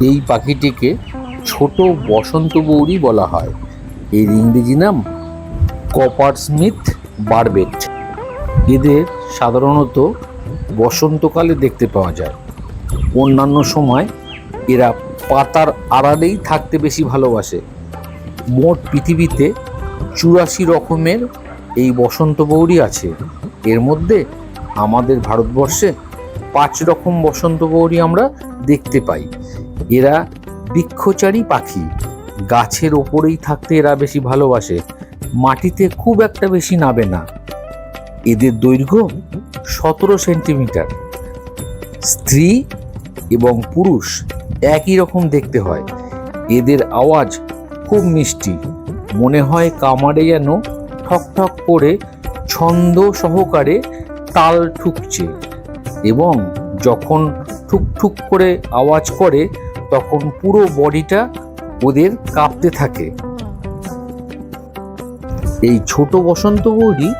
এই পাখিটিকে ছোট বসন্ত বৌরি বলা হয়। এর ইংরেজি নাম কপার স্মিথ বারবেট। এদের সাধারণত বসন্তকালে দেখতে পাওয়া যায়। অন্যান্য সময় এরা পাতার আড়ালেই থাকতে বেশি ভালোবাসে। মোট পৃথিবীতে চুরাশি রকমের এই বসন্ত বৌরি আছে। এর মধ্যে আমাদের ভারতবর্ষে পাঁচ রকম বসন্ত বৌরি আমরা দেখতে পাই। এরা বৃক্ষচারী পাখি। গাছের ওপরেই থাকতে এরা বেশি ভালোবাসে। মাটিতে খুব একটা বেশি নাবে না। এদের দৈর্ঘ্য সতেরো সেন্টিমিটার। স্ত্রী এবং পুরুষ একই রকম দেখতে হয়। এদের আওয়াজ খুব মিষ্টি। মনে হয় কামারে যেন ঠক ঠক করে ছন্দ সহকারে তাল ঠুকছে। এবং যখন ঠুক ঠুক করে আওয়াজ করে, তখন পুরো বডিটা ওদের কাঁপতে থাকে। এই ছোট বসন্ত বৌরি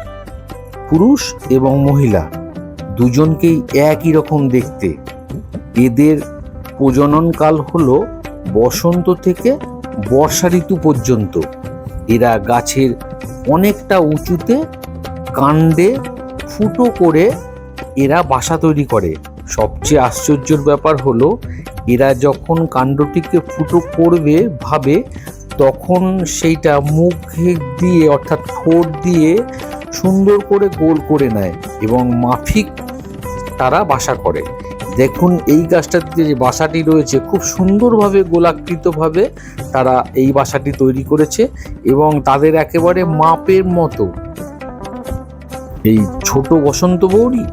পুরুষ এবং মহিলা দুজনকেই একই রকম দেখতে। এদের প্রজননকাল হল বসন্ত থেকে বর্ষা ঋতু পর্যন্ত। এরা গাছের অনেকটা উঁচুতে কাণ্ডে ফুটো করে এরা বাসা তৈরি করে। সবচেয়ে আশ্চর্যের ব্যাপার হলো, এরা যখন কাণ্ডটিকে ফুটো করবে, ভাবে, তখন সেইটা মুখ দিয়ে অর্থাৎ ঠোঁট দিয়ে সুন্দর করে গোল করে নেয় এবং মাফিক তারা বাসা করে। দেখুন, এই গাছটাতে যে বাসাটি রয়েছে, খুব সুন্দরভাবে গোলাকৃতভাবে তারা এই বাসাটি তৈরি করেছে এবং তাদের একেবারে মাপের মতো। এই ছোট বসন্ত বৌরি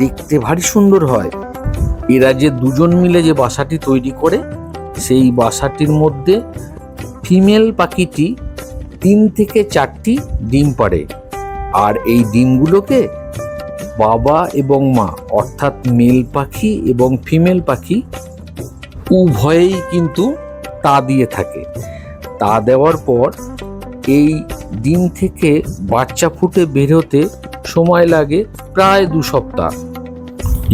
দেখতে ভারী সুন্দর হয়। এরা যে দুজন মিলে যে বাসাটি তৈরি করে, সেই বাসাটির মধ্যে ফিমেল পাখিটি তিন থেকে চারটি ডিম পাড়ে। আর এই ডিমগুলোকে বাবা এবং মা, অর্থাৎ মেল পাখি এবং ফিমেল পাখি, উভয়েই কিন্তু তা দিয়ে থাকে। তা দেওয়ার পর এই ডিম থেকে বাচ্চা ফুটে বেরোতে সময় লাগে প্রায় দু সপ্তাহ।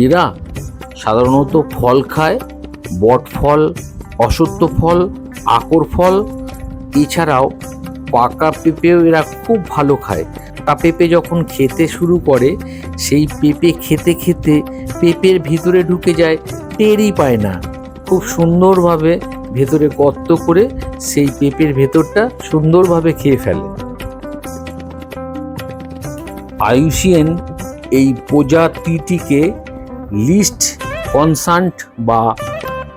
এরা সাধারণত ফল খায়, বট ফল, অসত্য ফল, আকর ফল। এছাড়াও পাকা পেঁপেও এরা খুব ভালো খায়। পাকা পেঁপে যখন খেতে শুরু করে, সেই পেঁপে খেতে খেতে পেঁপের ভিতরে ঢুকে যায়, টেরই পায় না। খুব সুন্দরভাবে ভেতরে গর্ত করে সেই পেঁপের ভেতরটা সুন্দরভাবে খেয়ে ফেলে। আয়ুষিয়েন এই প্রজাতিটিকে লিস্ট কনসার্ট বা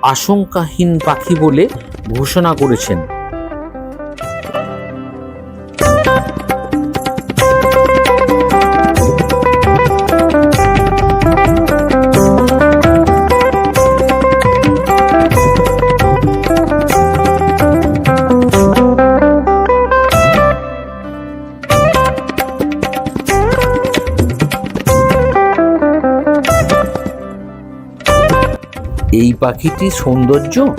আশঙ্কাহীন পাখি বলে ঘোষণা করেছেন। এই পাখিটির সৌন্দর্য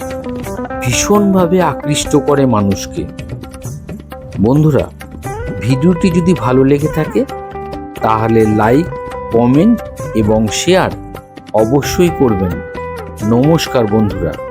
ভীষণভাবে আকৃষ্ট করে মানুষকে। বন্ধুরা, ভিডিওটি যদি ভালো লেগে থাকে, তাহলে লাইক, কমেন্ট এবং শেয়ার অবশ্যই করবেন। নমস্কার বন্ধুরা।